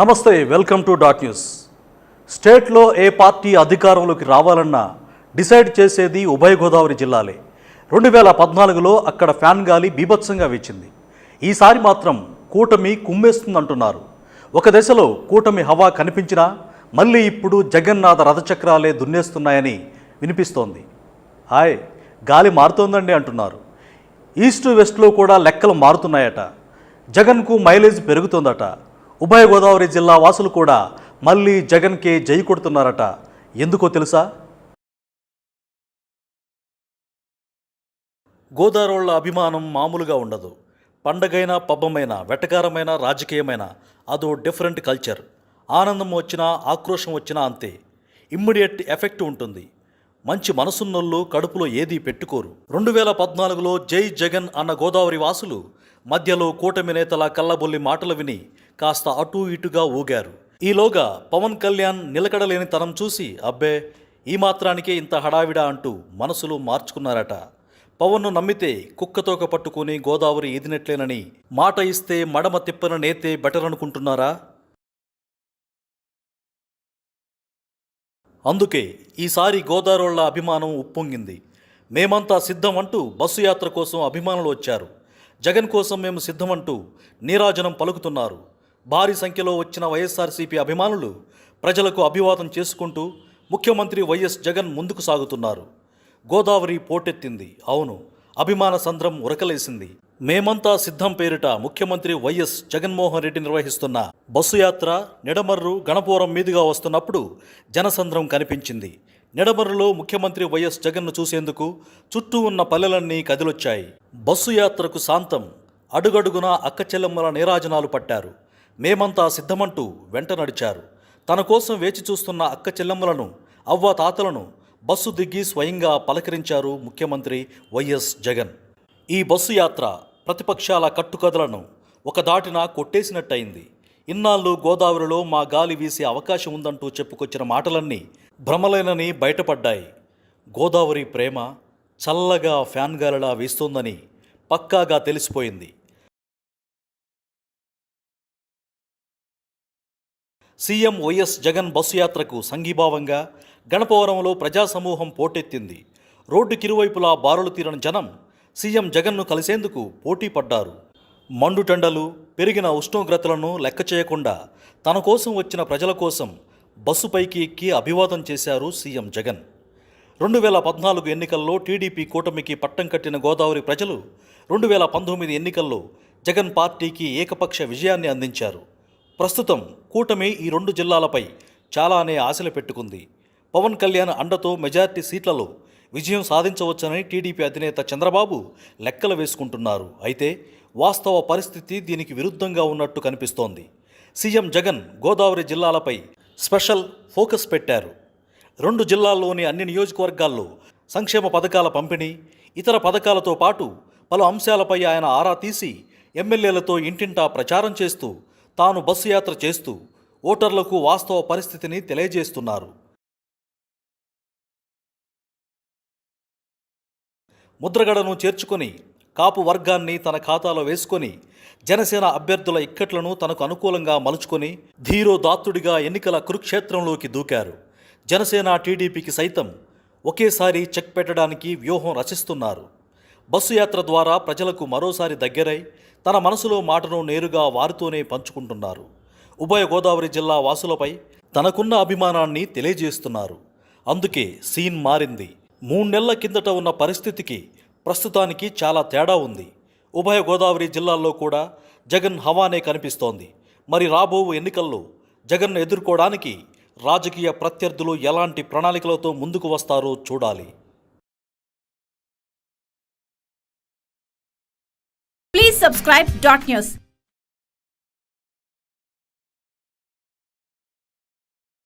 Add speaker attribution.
Speaker 1: నమస్తే welcome to dot news. స్టేట్లో ఏ party అధికారంలోకి రావాలన్నా డిసైడ్ చేసేది ఉభయ గోదావరి జిల్లాలే. రెండు వేల పద్నాలుగులో అక్కడ ఫ్యాన్ గాలి బీభత్సంగా వీచింది. ఈసారి మాత్రం కూటమి కుమ్మేస్తుందంటున్నారు. ఒక దశలో కూటమి హవా కనిపించినా మళ్ళీ ఇప్పుడు జగన్నాథ రథచక్రాలే దున్నేస్తున్నాయని వినిపిస్తోంది. హాయ్ గాలి మారుతోందండి అంటున్నారు. ఈస్ట్ వెస్ట్లో కూడా లెక్కలు మారుతున్నాయట. జగన్కు మైలేజ్ పెరుగుతోందట. ఉభయ గోదావరి జిల్లా వాసులు కూడా మళ్ళీ జగన్కే జై కొడుతున్నారట. ఎందుకో తెలుసా? గోదావరిల అభిమానం మామూలుగా ఉండదు. పండగైనా పబ్బమైనా వెటకారమైన రాజకీయమైన అదో డిఫరెంట్ కల్చర్. ఆనందం వచ్చినా ఆక్రోషం వచ్చినా అంతే. ఇమ్మీడియట్ ఎఫెక్ట్ ఉంటుంది. మంచి మనసున్నోళ్ళు కడుపులో ఏదీ పెట్టుకోరు. రెండు వేల పద్నాలుగులో జై జగన్ అన్న గోదావరి వాసులు మధ్యలో కూటమి నేతల కల్లబొల్లి మాటలు విని కాస్త అటూ ఇటుగా ఊగారు. ఈలోగా పవన్ కళ్యాణ్ నిలకడలేని తనం చూసి అబ్బే ఈ మాత్రానికే ఇంత హడావిడా అంటూ మనసులు మార్చుకున్నారట. పవన్ను నమ్మితే కుక్కతోక పట్టుకుని గోదావరి ఈదినట్లేనని మాట ఇస్తే మడమ తిప్పన నేతే బెటర్ అనుకుంటున్నారా అందుకే ఈసారి గోదావరిల అభిమానం ఉప్పొంగింది. మేమంతా సిద్ధం అంటూ బస్సు యాత్ర కోసం అభిమానులు వచ్చారు. జగన్ కోసం మేము సిద్ధమంటూ నీరాజనం పలుకుతున్నారు. భారీ సంఖ్యలో వచ్చిన వైఎస్ఆర్సీపీ అభిమానులు ప్రజలకు అభివాదం చేసుకుంటూ ముఖ్యమంత్రి వైఎస్ జగన్ ముందుకు సాగుతున్నారు. గోదావరి పోటెత్తింది. అవును అభిమాన సంద్రం ఉరకలేసింది. మేమంతా సిద్ధం పేరిట ముఖ్యమంత్రి వైఎస్ జగన్మోహన్ రెడ్డి నిర్వహిస్తున్న బస్సు యాత్ర నిడమర్రు గణపురం మీదుగా వస్తున్నప్పుడు జనసంద్రం కనిపించింది. నిడమర్రులో ముఖ్యమంత్రి వైఎస్ జగన్ను చూసేందుకు చుట్టూ ఉన్న పల్లెలన్నీ కదిలొచ్చాయి. బస్సు యాత్రకు శాంతం అడుగడుగున అక్కచెల్లెమ్మల నీరాజనాలు పట్టారు. మేమంతా సిద్ధమంటూ వెంట నడిచారు. తన కోసం వేచి చూస్తున్న అక్క చెల్లెమ్మలను అవ్వ తాతలను బస్సు దిగి స్వయంగా పలకరించారు ముఖ్యమంత్రి వైఎస్ జగన్. ఈ బస్సు యాత్ర ప్రతిపక్షాల కట్టుకథలను ఒక దాటిన కొట్టేసినట్టయింది. ఇన్నాళ్ళు గోదావరిలో మా గాలి వీసే అవకాశం ఉందంటూ చెప్పుకొచ్చిన మాటలన్నీ భ్రమలేనని బయటపడ్డాయి. గోదావరి ప్రేమ చల్లగా ఫ్యాన్ గాలిలా వీస్తోందని పక్కాగా తెలిసిపోయింది. సీఎం వైఎస్ జగన్ బస్సు యాత్రకు సంఘీభావంగా గణపవరంలో ప్రజాసమూహం పోటెత్తింది. రోడ్డుకిరువైపులా బారులు తీరని జనం సీఎం జగన్ను కలిసేందుకు పోటీ పడ్డారు. మండుటెండలు పెరిగిన ఉష్ణోగ్రతలను లెక్క చేయకుండా తన కోసం వచ్చిన ప్రజల కోసం బస్సుపైకి ఎక్కి అభివాదం చేశారు సీఎం జగన్. రెండు వేల పద్నాలుగు ఎన్నికల్లో టీడీపీ కూటమికి పట్టం కట్టిన గోదావరి ప్రజలు రెండు వేల పంతొమ్మిది ఎన్నికల్లో జగన్ పార్టీకి ఏకపక్ష విజయాన్ని అందించారు. ప్రస్తుతం కూటమి ఈ రెండు జిల్లాలపై చాలానే ఆశలు పెట్టుకుంది. పవన్ కళ్యాణ్ అండతో మెజార్టీ సీట్లలో విజయం సాధించవచ్చని టీడీపీ అధినేత చంద్రబాబు లెక్కలు వేసుకుంటున్నారు. అయితే వాస్తవ పరిస్థితి దీనికి విరుద్ధంగా ఉన్నట్టు కనిపిస్తోంది. సీఎం జగన్ గోదావరి జిల్లాలపై స్పెషల్ ఫోకస్ పెట్టారు. రెండు జిల్లాల్లోని అన్ని నియోజకవర్గాల్లో సంక్షేమ పథకాల పంపిణీ ఇతర పథకాలతో పాటు పలు అంశాలపై ఆయన ఆరా తీసి ఎమ్మెల్యేలతో ఇంటింటా ప్రచారం చేస్తూ తాను బస్సు యాత్ర చేస్తూ ఓటర్లకు వాస్తవ పరిస్థితిని తెలియజేస్తున్నారు. ముద్రగడను చేర్చుకొని కాపు వర్గాన్ని తన ఖాతాలో వేసుకొని జనసేన అభ్యర్థుల ఇక్కట్లను తనకు అనుకూలంగా మలుచుకొని ధీరోదాత్తుడిగా ఎన్నికల కురుక్షేత్రంలోకి దూకారు. జనసేన టీడీపీకి సైతం ఒకేసారి చెక్ పెట్టడానికి వ్యూహం రచిస్తున్నారు. బస్సు యాత్ర ద్వారా ప్రజలకు మరోసారి దగ్గరై తన మనసులో మాటను నేరుగా వారితోనే పంచుకుంటున్నారు. ఉభయ గోదావరి జిల్లా వాసులపై తనకున్న అభిమానాన్ని తెలియజేస్తున్నారు. అందుకే సీన్ మారింది. మూడు నెలల కిందట ఉన్న పరిస్థితికి ప్రస్తుతానికి చాలా తేడా ఉంది. ఉభయ గోదావరి జిల్లాల్లో కూడా జగన్ హవానే కనిపిస్తోంది. మరి రాబో ఎన్నికల్లో జగన్ను ఎదుర్కోవడానికి రాజకీయ ప్రత్యర్థులు ఎలాంటి ప్రణాళికలతో ముందుకు వస్తారో చూడాలి.
Speaker 2: Please subscribe dot news